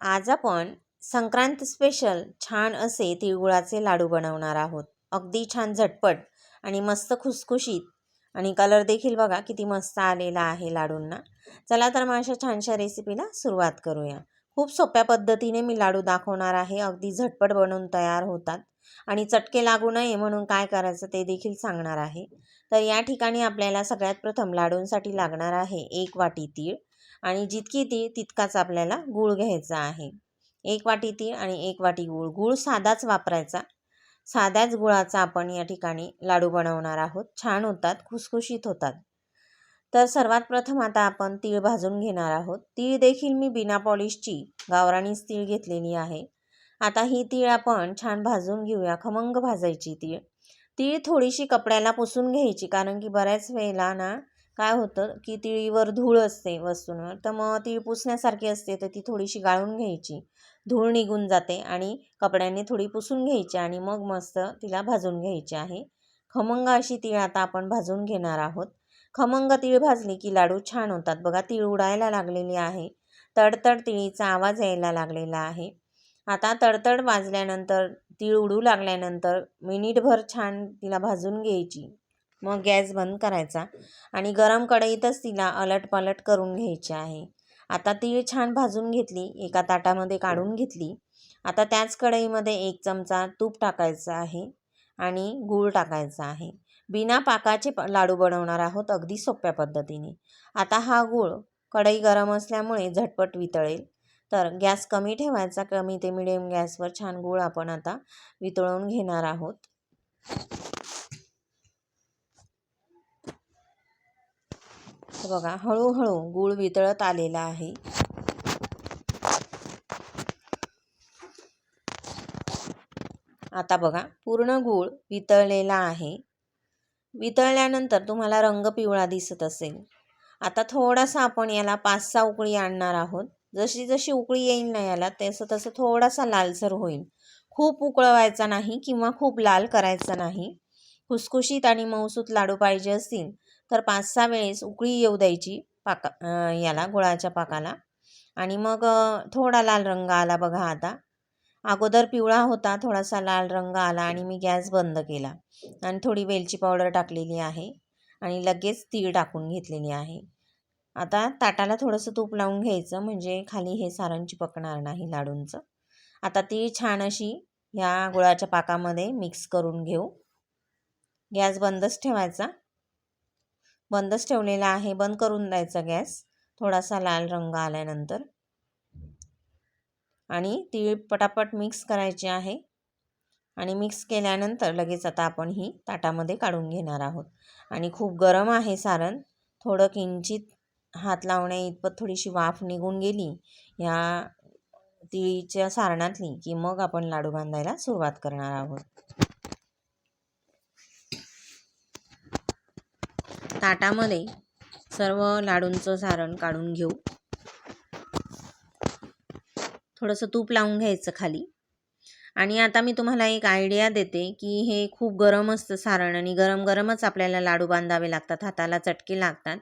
आज आपण संक्रांत स्पेशल छान असे तिळगुळाचे लाडू बनवणार आहोत. अगदी छान झटपट आणि मस्त खुसखुशीत. आणि कलर देखील बघा किती मस्त आलेला आहे लाडूंना. चला तर मग अशा छानशा रेसिपीला सुरुवात करूया. खूप सोप्या पद्धतीने मी लाडू दाखवणार आहे. अगदी झटपट बनवून तयार होतात. आणि चटके लागू नये म्हणून काय करायचं ते देखील सांगणार आहे. तर या ठिकाणी आपल्याला सगळ्यात प्रथम लाडूंसाठी लागणार आहे एक वाटी तीळ. आणि जितकी तीळ तितकाच आपल्याला गूळ घ्यायचा आहे. एक वाटी तीळ आणि एक वाटी गूळ. गूळ साधाच वापरायचा. साध्याच गुळाचा आपण या ठिकाणी लाडू बनवणार आहोत. छान होतात खुसखुशीत होतात. तर सर्वात प्रथम आता आपण तीळ भाजून घेणार आहोत. तीळ देखील मी बिना पॉलिशची गावरानीच तीळ घेतलेली आहे. आता ही तीळ आपण छान भाजून घेऊया. खमंग भाजायची तीळ. तीळ थोडीशी कपड्याला पुसून घ्यायची कारण की बऱ्याच वेळेला ना काय होतं की तिळीवर धूळ असते वस्तूंवर तर मग ती पुसण्यासारखी असते तर ती थोडीशी गाळून घ्यायची. धूळ निघून जाते आणि कपड्याने थोडी पुसून घ्यायची आणि मग मस्त तिला भाजून घ्यायची आहे. खमंग अशी तीळ आता आपण भाजून घेणार आहोत. खमंग तीळ भाजली की लाडू छान होतात. बघा तीळ उडायला लागलेली आहे. तडतड तिळीचा आवाज यायला लागलेला आहे. आता तडतड वाजल्यानंतर तीळ उडू लागल्यानंतर मिनिटभर छान तिला भाजून घ्यायची. मग गॅस बंद करायचा आणि गरम कढईतच तिला अलटपलट करून घ्यायची आहे. आता ती छान भाजून घेतली एका ताटामध्ये काढून घेतली. आता त्याच कढईमध्ये एक चमचा तूप टाकायचं आहे आणि गूळ टाकायचा आहे. बिना पाकाचे प लाडू बनवणार आहोत अगदी सोप्या पद्धतीने. आता हा गूळ कढई गरम असल्यामुळे झटपट वितळेल. तर गॅस कमी ठेवायचा कमी ते मिडियम गॅसवर छान गूळ आपण आता वितळवून घेणार आहोत. बघा हळूहळू गूळ वितळत आलेला आहे. आता बघा पूर्ण गूळ वितळलेला आहे. वितळल्यानंतर तुम्हाला रंग पिवळा दिसत असेल. आता थोडासा आपण याला पाच सहा उकळी आणणार आहोत. जशी जशी उकळी येईल ना याला तसं तसं थोडासा लालसर होईल. खूप उकळवायचा नाही किंवा खूप लाल करायचा नाही. खुसखुशीत आणि मऊसूत लाडू पाहिजे असतील तर पाच सहा वेळेस उकळी येऊ द्यायची पाका याला गुळाच्या पाकाला. आणि मग थोडा लाल रंग आला बघा आता. अगोदर पिवळा होता थोडासा लाल रंग आला आणि मी गॅस बंद केला. आणि थोडी वेलची पावडर टाकलेली आहे आणि लगेच तीळ टाकून घेतलेली आहे. आता ताटाला थोडंसं तूप लावून घ्यायचं म्हणजे खाली हे सारण चिपकणार नाही लाडूंचं. आता ती छान अशी ह्या गुळाच्या पाकामध्ये मिक्स करून घेऊ. गॅस बंदच ठेवायचा. बंदच ठेवलेला आहे. बंद करून द्यायचा गॅस. थोडासा लाल रंग आल्यानंतर. आणि तीळ पटापट मिक्स करायची आहे. आणि मिक्स केल्यानंतर लगेच आता आपण ही ताटामध्ये काढून घेणार आहोत. आणि खूप गरम आहे सारण. थोडं किंचित हात लावण्या इतपत थोडीशी वाफ निघून गेली. ह्या तिळीच्या सारणातली की मग आपण लाडू बांधायला सुरुवात करणार आहोत. ताटामध्ये सर्व लाडूंचं सारण काढून घेऊ. थोडंसं तूप लावून घ्यायचं खाली. आणि आता मी तुम्हाला एक आयडिया देते की हे खूप गरम असतं सारण आणि गरम गरमच आपल्याला लाडू बांधावे लागतात हाताला चटके लागतात.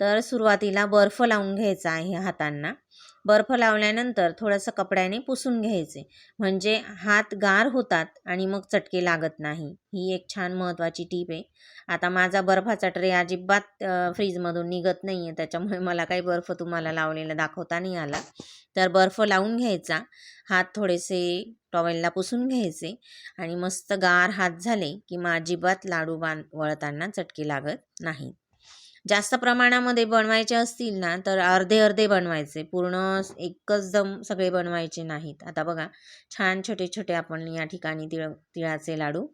तर सुरुवातीला बर्फ लावून घ्यायचा आहे हातांना. बर्फ लावल्यानंतर थोडंसं कपड्याने पुसून घ्यायचे. म्हणजे हात गार होतात आणि मग चटके लागत नाही. ही एक छान महत्त्वाची टीप आहे. आता माझा बर्फाचा ट्रे अजिबात फ्रीजमधून निघत नाही आहे त्याच्यामुळे मला काही बर्फ तुम्हाला लावलेला दाखवता नाही आला. तर बर्फ लावून घ्यायचा. हात थोडेसे टॉवेलला पुसून घ्यायचे. आणि मस्त गार हात झाले की मग अजिबात लाडू बांध वळताना चटके लागत नाहीत. जास्त प्रमाणामध्ये बनवायचे असतील ना तर अर्धे अर्धे बनवायचे. पूर्ण एकच दम सगळे बनवायचे नाहीत. आता बघा छान छोटे छोटे आपण या ठिकाणी तिळ तिळाचे लाडू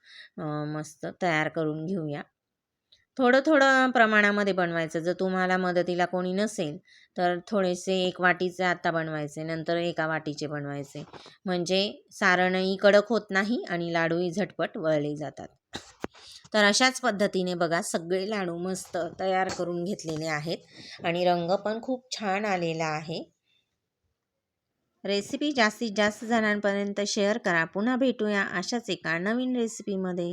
मस्त तयार करून घेऊया. थोडं थोडं प्रमाणामध्ये बनवायचं. जर तुम्हाला मदतीला कोणी नसेल तर थोडेसे एक वाटीचे आता बनवायचे नंतर एका वाटीचे बनवायचे. म्हणजे सारणही कडक होत नाही आणि लाडूही झटपट वळले जातात. तर अशाच पद्धतीने बघा सगळे लाडू मस्त तयार करून घेतलेले आहेत आणि रंग पण खूप छान आलेला आहे. रेसिपी जास्तीत जास्त जणांपर्यंत शेअर करा. पुन्हा भेटूया अशाच एका नवीन रेसिपीमध्ये.